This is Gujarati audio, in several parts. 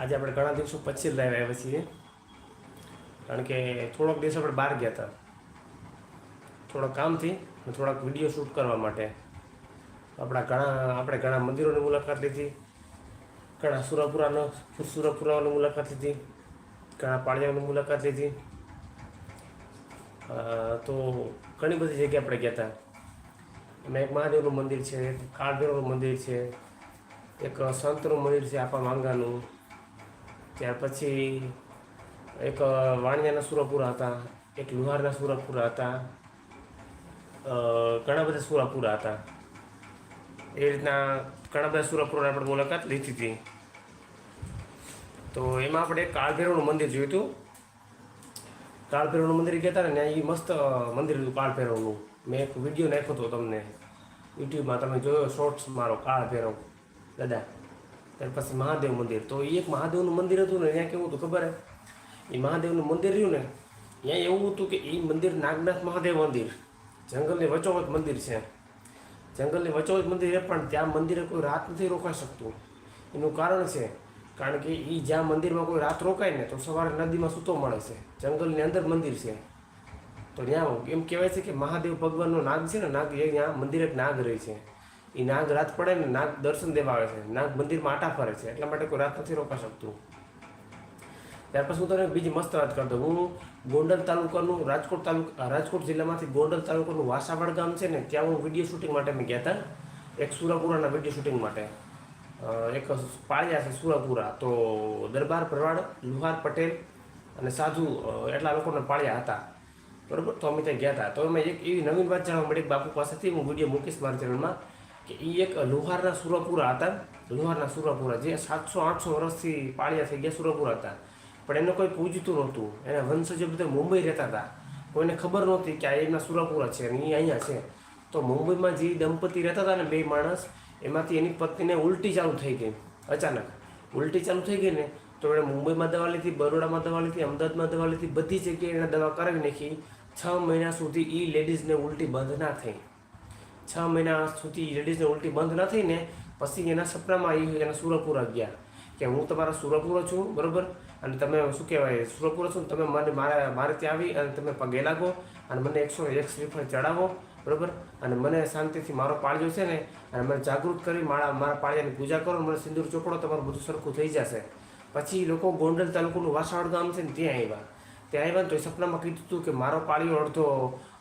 આજે આપણે ઘણા દિવસો પછી લાઈવ આવ્યા છીએ. કારણ કે થોડોક દિવસ આપણે બહાર ગયા હતા. થોડાક કામથી થોડાક વીડિયો શૂટ કરવા માટે. આપણા ઘણા, આપણે ઘણા મંદિરોની મુલાકાત લીધી. ઘણા સુરાપુરાનો સુરપુરાની મુલાકાત લીધી. ઘણા પાળિયાની મુલાકાત લીધી. તો ઘણી બધી જગ્યાએ આપણે ગયા હતા. એમાં એક મહાદેવનું મંદિર છે, એક મંદિર છે, એક સંતનું મંદિર છે આપા માંગાનું ત્યાર પછી એક વાણિયાના સુરપુરા હતા, એક લુહારના સુરપુરા હતા ઘણા બધા સુરપુરા હતા. એ રીતના ઘણા બધા સુરપુરાની આપણે મુલાકાત લીધી હતી. તો એમાં આપણે એક કાળભૈરવનું મંદિર જોયું હતું. કાળભૈરવનું મંદિર ગયા હતા ને, ત્યાં એ મસ્ત મંદિર હતું કાળભૈરવનું. મેં એક વીડિયો નાખ્યો હતો તમને. યુટ્યુબમાં તમે જોયો શોર્ટ્સ મારો કાળભૈરવ. દાદા ત્યાર પછી મહાદેવ મંદિર. તો એ એક મહાદેવનું મંદિર હતું ને ત્યાં કેવું હતું ખબર હે? એ મહાદેવનું મંદિર રહ્યું ને ત્યાં એવું હતું કે એ મંદિર નાગનાથ મહાદેવ મંદિર. જંગલની વચોવચ મંદિર છે. જંગલની વચોવચ મંદિર છે, પણ ત્યાં મંદિરે કોઈ રાત નથી રોકાઈ શકતું. એનું કારણ છે, કારણ કે એ જ્યાં મંદિરમાં કોઈ રાત રોકાય ને, તો સવારે નદીમાં સૂતો મળે છે. જંગલની અંદર મંદિર છે. તો ત્યાં એમ કહેવાય છે કે મહાદેવ ભગવાનનો નાગ છે ને, નાગ એ ત્યાં મંદિરે નાગ રહે છે. એ નાગ રાત પડે ને નાગ દર્શન દેવા આવે છે. નાગ મંદિરમાં આટા ફરે છે. એટલા માટે કોઈ રાત નથી રોકાઈ શકતું. ત્યાર પછી હું તમને બીજી મસ્ત વાત કરતો હું ગોંડલ તાલુકાનું રાજકોટ તાલુકા રાજકોટ જિલ્લામાંથી ગોંડલ તાલુકાનું વાસાવાડ ગામ છે ને, ત્યાં હું વીડિયો શૂટિંગ માટે મેં ગયા હતા. એક સુરાપુરાના વીડિયો શૂટિંગ માટે. એક પાળિયા છે સુરાપુરા. તો દરબાર ભરવાડ લુહાર પટેલ અને સાધુ એટલા લોકોને પાળ્યા હતા. બરોબર? તો અમે ત્યાં ગયા હતા. તો અમે એક એવી નવીન વાત જાણવા મળી બાપુ પાસેથી હું વીડિયો મૂકીશ મારા ચેનલમાં. કે એ એક લુહારના સુરાપુરા હતા. લુહારના સુરાપુરા. જે સાતસો, આઠસો વર્ષથી પાળ્યા થઈ ગયા સુરાપુરા હતા. પણ એને કોઈ પૂજતું નહોતું. એના વંશજો બધા મુંબઈ રહેતા હતા. કોઈને ખબર નહોતી કે આ એમના સુરાપુરા છે અને એ અહીંયા છે. તો મુંબઈમાં જે દંપતી રહેતા હતા ને બે માણસ, એમાંથી એની પત્નીને ઉલટી ચાલુ થઈ ગઈ અચાનક. ઉલટી ચાલુ થઈ ગઈ ને તો એણે મુંબઈમાં દવા લીધી, બરોડામાં દવા લીધી, અમદાવાદમાં દવા લીધી, બધી જગ્યાએ એણે દવા કરાવી નાખી. છ મહિના સુધી એ લેડીઝને ઉલટી બંધ ના થઈ. છ મહિના સુધી લેડીઝને ઉલટી બંધ ન થઈને પછી એના સપનામાં આવી એના સુરપુરા ગયા કે હું તમારા સુરપુરો છું, બરાબર? અને તમે શું કહેવાય સુરપુરો છો તમે મને મારા, મારે ત્યાં આવી અને તમે પગે લાગો અને મને એકસો એક શ્રીફળ ચડાવો, બરાબર? અને મને શાંતિથી મારો પાળ્યો છે ને, અને મને જાગૃત કરી મારા મારા પાળિયાની પૂજા કરો મને સિંદૂર ચોપડો, તમારું બધું સરખું થઈ જશે. પછી લોકો ગોંડલ તાલુકાનું વાસાવડ ગામ છે ને, ત્યાં આવ્યા. ત્યાં આવ્યા તો એ સપનામાં કીધું હતું કે મારો પાળિયો અડધો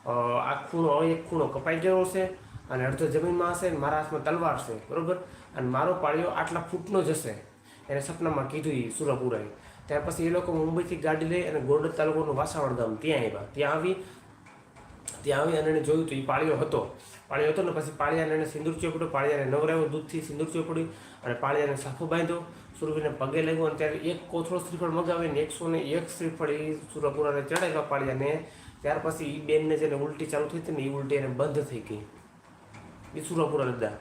આ ખૂણો એક ખૂણો કપાઈ ગયો છે અને અડધો જમીનમાં હશે ને મારા હાથમાં તલવાર છે, બરોબર? અને મારો પાળિયો આટલા ફૂટનો જ હશે. એને સપનામાં કીધું એ સુરપુરાએ. ત્યાર પછી એ લોકો મુંબઈથી ગાડી લઈ અને ગોંડલ તાલુકાનું વાસાવણ ગામ ત્યાં આવ્યા ત્યાં આવી ત્યાં આવી અને એને જોયું તો એ પાળિયો હતો. પાળિયો હતો ને પછી પાળિયાને એને સિંદૂર ચોપડ્યો, પાળિયાને નવરાવ્યો દૂધથી સિંદૂર ચોપડ્યું અને પાળિયાને સાફો બાંધ્યો. સુરભીને પગે લાગ્યો અને ત્યારે એક કોથળો શ્રીફળ મગાવીને એકસો ને એક શ્રીફળ એ સુરપુરાને ચડાવ્યા પાળિયાને. ત્યાર પછી એ બેનને જેને ઉલટી ચાલુ થઈ હતી ને એ ઉલટી એને બંધ થઈ ગઈ. એ સુરપુરા લીધા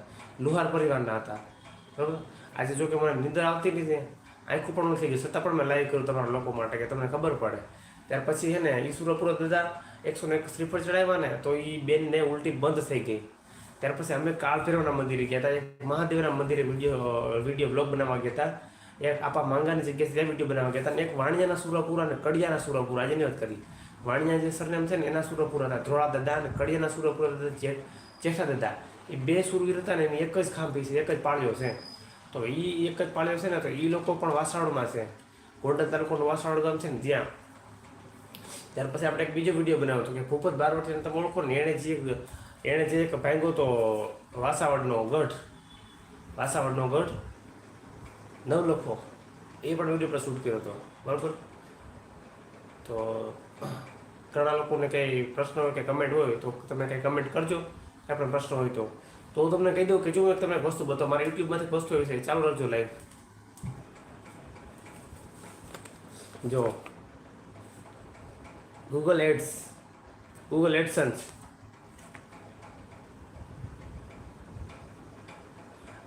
લુહાર પરિવારના હતા. બરાબર? આજે જો કે મને નિંદર આવતી નથી આંખું પણ નથી ગયું છતાં પણ મેં લાઈવ કર્યું તમારા લોકો માટે કે તમને ખબર પડે. ત્યાર પછી છે ને એ સુરપુરા દાદા એકસો ને એક શ્રીફળ ચડાવ્યા ને તો એ બેનને ઉલટી બંધ થઈ ગઈ. ત્યાર પછી અમે કાળભૈરવના મંદિરે ગયા હતા એક મહાદેવના મંદિરે વીડિયો વીડિયો બ્લોગ બનાવવા ગયા હતા એક આપા માંગાની જગ્યાએ ત્યાં વીડિયો બનાવવા ગયા હતા અને એક વાણિયાના સુરપુરા અને કડિયાના સુરપુરા આજની વાત કરી. વાણિયા જે સરનેમ છે ને, એના સુરપુરા હતા. ધ્રોળા દાદા અને કડિયાના સુરપુરા દાદા જે- જેઠા દાદા એ બે સુરવીર હતા ને એની એક જ ખાંભી છે એક જ પાળ્યો છે. તો એ એક જ પાળ્યો છે ને તો એ લોકો પણ વાસાવડમાં છે. ગોંડલ તાલુકાનું વાસાવડ ગામ છે ને ત્યાં. ત્યાર પછી આપણે એક બીજો વીડિયો બનાવ્યો હતો કે ભૂપત બારવટીને તમે ઓળખો ને એણે જે એણે જે એક ભાંગ્યો તો વાસાવડનો ગઢ. વાસાવડનો ગઢ. નવલખો. એ પણ વીડિયો પર શૂટ કર્યો હતો. બરાબર? તો ઘણા લોકોને કંઈ પ્રશ્ન હોય કે કમેન્ટ હોય તો તમે કંઈ કમેન્ટ કરજો. કાંઈ પણ પ્રશ્ન હોય તો. તો હું તમને કહી દઉં કે જો હું તમને વસ્તુ બતાવું, મારા યુટ્યુબમાંથી વસ્તુ એવી છે ચાલુ રાખજો લાઈવ જો. ગૂગલ એડ્સ ગૂગલ એડસન્સ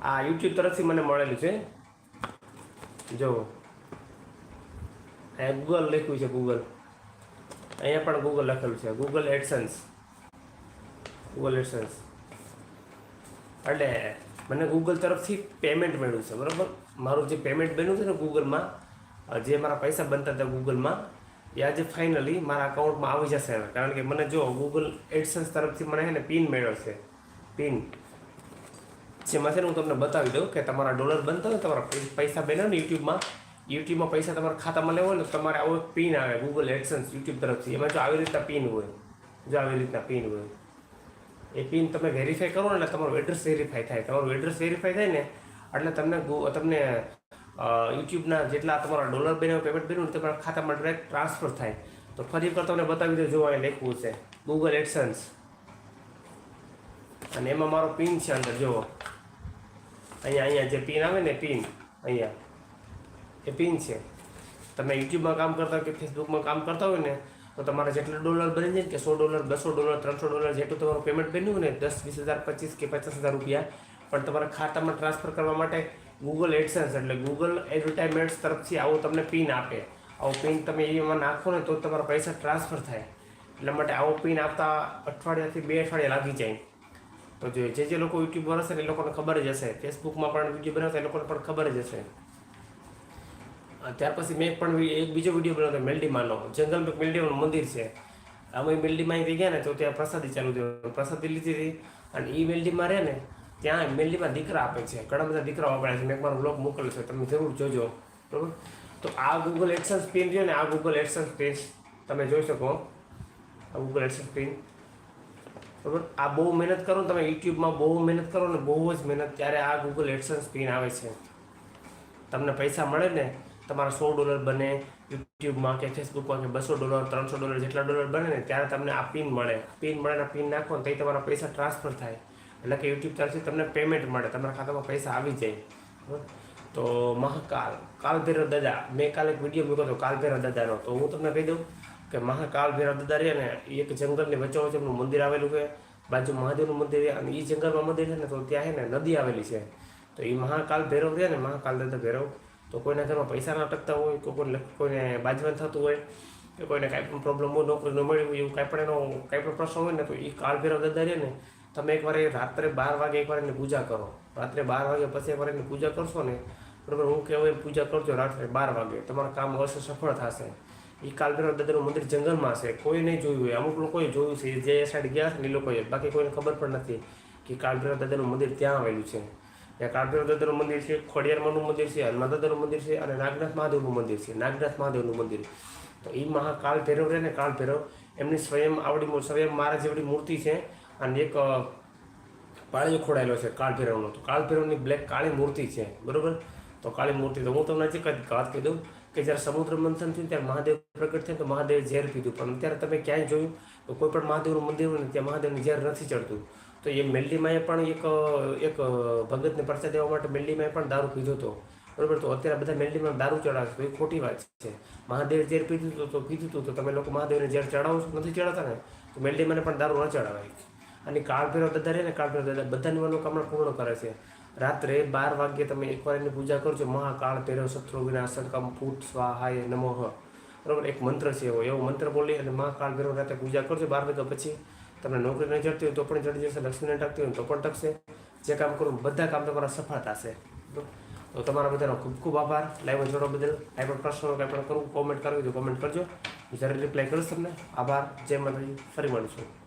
આ યુટ્યુબ તરફથી મને મળેલું છે. જો. અહીંયા ગૂગલ લખ્યું છે ગૂગલ અહીંયા પણ ગૂગલ લખેલું છે. ગૂગલ એડસન્સ એડસન્સ એટલે મને ગૂગલ તરફથી પેમેન્ટ મળ્યું છે, બરાબર? મારું જે પેમેન્ટ બન્યું છે ને ગૂગલમાં જે મારા પૈસા બનતા હતા ગૂગલમાં એ આજે ફાઇનલી મારા અકાઉન્ટમાં આવી જશે કારણ કે મને જો ગૂગલ એડસન્સ તરફથી મને છે ને પિન મળ્યો છે. પિન. જેમાં છે ને હું તમને બતાવી દઉં કે તમારા ડોલર બનતા હોય, તમારા પૈસા બન્યા ને યુટ્યુબમાં યુટ્યુબમાં પૈસા તમારા ખાતામાં લેવો હોય ને તમારે આવો પિન આવે ગૂગલ એડસન્સ યુટ્યુબ તરફથી. એમાં જો આવી રીતના પિન હોય, જો આવી રીતના પિન હોય એ પિન તમે વેરીફાઈ કરો ને એટલે તમારું એડ્રેસ વેરીફાઈ થાય. તમારું એડ્રેસ વેરીફાઈ થાય ને, એટલે તમને તમને યુટ્યુબના જેટલા તમારા ડોલર બન્યા પેમેન્ટ બન્યું ને તમારા ખાતામાં ડાયરેક્ટ ટ્રાન્સફર થાય. તો ફરી એકવાર તમને બતાવી દે જોવા લખવું છે. ગૂગલ એડસન્સ અને એમાં મારો પિન છે અંદર, જુઓ. અહીંયા અહીંયા જે પિન આવે ને પિન, અહીંયા. એ પિન છે. તમે યુટ્યુબમાં કામ કરતા હોય કે ફેસબુકમાં કામ કરતા હોય ને તો તમારે જેટલા ડોલર બની જાય કે સો ડોલર, બસો ડોલર, ત્રણસો ડોલર જેટલું તમારું પેમેન્ટ બન્યું ને, દસ, વીસ હજાર, પચીસ કે પચાસ હજાર રૂપિયા. પણ તમારા ખાતામાં ટ્રાન્સફર કરવા માટે ગૂગલ એડસન્સ એટલે ગૂગલ એડવર્ટાઇઝમેન્ટ્સ તરફથી આવું તમને પિન આપે. આવો પિન તમે એમાં નાખો ને તો તમારા પૈસા ટ્રાન્સફર થાય. એટલા માટે આવો પિન આપતા અઠવાડિયાથી બે અઠવાડિયા લાગી જાય. તો જો જે લોકો યુટ્યુબર હશે ને એ લોકોને ખબર જ હશે. ફેસબુકમાં પણ વીડિયો બનાવતા એ લોકોને પણ ખબર જ હશે. ત્યાર પછી મેં પણ એક બીજો વીડિયો બનાવ્યો મેલડીમાંનો. જંગલમાં એક મેલડીમાનું મંદિર છે. અમે મેલડીમાં અહીંથી ગયા ને, તો ત્યાં પ્રસાદી ચાલુ થયો. પ્રસાદી લીધી હતી અને એ મેલડીમાં રહે ને, ત્યાં મેલડીમાં દીકરા આપે છે. ઘણા બધા દીકરાઓ આપે છે. મેં એક મારો બ્લોગ મોકલ્યો છે, તમે જરૂર જોજો. બરાબર? તો આ ગૂગલ એડસન્સ પિન રહ્યો ને, આ ગૂગલ એડસન્સ પિન તમે જોઈ શકો. આ ગૂગલ એડસન્સ પિન. બરાબર? આ બહુ મહેનત કરો ને, તમે યુટ્યુબમાં બહુ મહેનત કરો ને, બહુ જ મહેનત, ત્યારે આ ગૂગલ એડસન્સ પિન આવે છે. તમને પૈસા મળે ને તમારા સો ડોલર બને, યુટ્યુબમાં કે ફેસબુકમાં કે બસો ડોલર, ત્રણસો ડોલર જેટલા ડોલર બને ને, ત્યારે તમને આ પિન મળે. પિન મળે અને પિન નાખો ને તો તમારા પૈસા ટ્રાન્સફર થાય. એટલે કે યુટ્યુબ તરફથી તમને પેમેન્ટ મળે, તમારા ખાતામાં પૈસા આવી જાય? તો મહાકાલ, કાલભૈરવ દાદા. મેં કાલે એક વીડિયો મૂક્યો હતો, કાલભૈરવ દાદાનો. તો હું તમને કહી દઉં કે મહાકાલ ભૈરવ દાદા રહે ને એક જંગલની વચ્ચે એમનું મંદિર આવેલું છે. બાજુ મહાદેવનું મંદિર અને એ જંગલમાં મંદિર છે ને, તો ત્યાં છે ને નદી આવેલી છે. તો એ મહાકાલ ભૈરવ રહે ને, મહાકાલ દાદા ભૈરવ તો કોઈના ઘરમાં પૈસા ના અટકતા હોય, કોઈ કોઈને કોઈને બાજવાન થતું હોય, કે કોઈને કાંઈ પણ પ્રોબ્લેમ હોય નોકરી ન મળી હોય, એવું કાંઈ પણ એનો, કાંઈ પણ પ્રશ્ન હોય ને, તો એ કાળભેરવ ભૈરવ દાદા રહે ને, તમે એકવાર એ રાત્રે બાર વાગે એકવાર એની પૂજા કરો. રાત્રે બાર વાગે પછી એકવાર એની પૂજા કરશો ને, બરાબર, હું કહેવાય એમ પૂજા કરજો રાત્રે બાર વાગે. તમારું કામ અવશ્ય સફળ થશે. એ કાલભૈરવ દાદાનું મંદિર જંગલમાં છે. કોઈ નહીં જોયું હોય. અમુક લોકોએ જોયું છે. જે સાઈડ ગયા છે ને, એ લોકોએ. બાકી કોઈને ખબર પણ નથી કે કાલભૈરવ દાદાનું મંદિર ત્યાં આવેલું છે. ત્યાં કાળભૈરવ દાદાનું મંદિર છે, ખોડિયારમાંનું મંદિર છે હનુમાન દાદાનું મંદિર છે અને નાગનાથ મહાદેવનું મંદિર છે. નાગનાથ મહાદેવનું મંદિર. તો એ મહાકાલ ભૈરવ રહે ને કાળ ભૈરવ, એમની સ્વયં આવડી સ્વયં મહારાજ જેવડી મૂર્તિ છે અને એક પાળીઓ ખોડાયેલો છે કાળ ભૈરવનો. તો કાળ ભૈરવની બ્લેક કાળી મૂર્તિ છે. બરોબર? તો કાળી મૂર્તિ. તો હું તમને કંઈક વાત કહી દઉં કે જ્યારે સમુદ્ર મંથન થયું ત્યારે મહાદેવ પ્રગટ થયું તો મહાદેવે ઝેર પીધું. પણ અત્યારે તમે ક્યાંય જોયું તો કોઈ પણ મહાદેવનું મંદિર હોય ને ત્યાં મહાદેવની ઝેર નથી ચડતું. તો એ મેલડીમાં પણ એક એક ભગતને પરચા દેવા માટે મેલડીમાં પણ દારૂ પીધો હતો. બરાબર? તો અત્યારે બધા મેલડીમાં દારૂ ચડાવે તો એ ખોટી વાત છે. મહાદેવ ઝેર પીધું હતું તો પીધું હતું તો તમે લોકો મહાદેવને ઝેર ચડાવો છો નથી ચડાવતા ને? તો મેલડીમાં પણ દારૂ ન ચડાવાય. અને કાળભેરો દાદા રહે ને કાળભેરો દાદા બધાની મનોકામના પૂર્ણ કરે છે. રાત્રે બાર વાગ્યે તમે એકવાર એની પૂજા કરજો. મહાકાળ ભેરવ શત્રુ વિનાશકમ ફૂટ સ્વાહાય નમોહ બરાબર? એક મંત્ર છે એવો. એવો મંત્ર બોલી અને મહાકાળ ભેરવ રાતે પૂજા કરજો બાર વાગ્યા પછી. તમને નોકરી નહીં જડતી હોય તો પણ જડી જશે નહીં ટકતી હોય તો પણ ટકશે. જે કામ કરું બધા કામ તમારા સફળ થશે? તો તમારા બધાનો ખૂબ ખૂબ આભાર. લાઈવમાં જોડવા બદલ. કાંઈ પણ પ્રશ્નો કાંઈ પણ કરવું કોમેન્ટ કરવી તો કોમેન્ટ કરજો. જ્યારે રિપ્લાય કરીશ તમને. આભાર. જય માતાજી. ફરી મળીશું.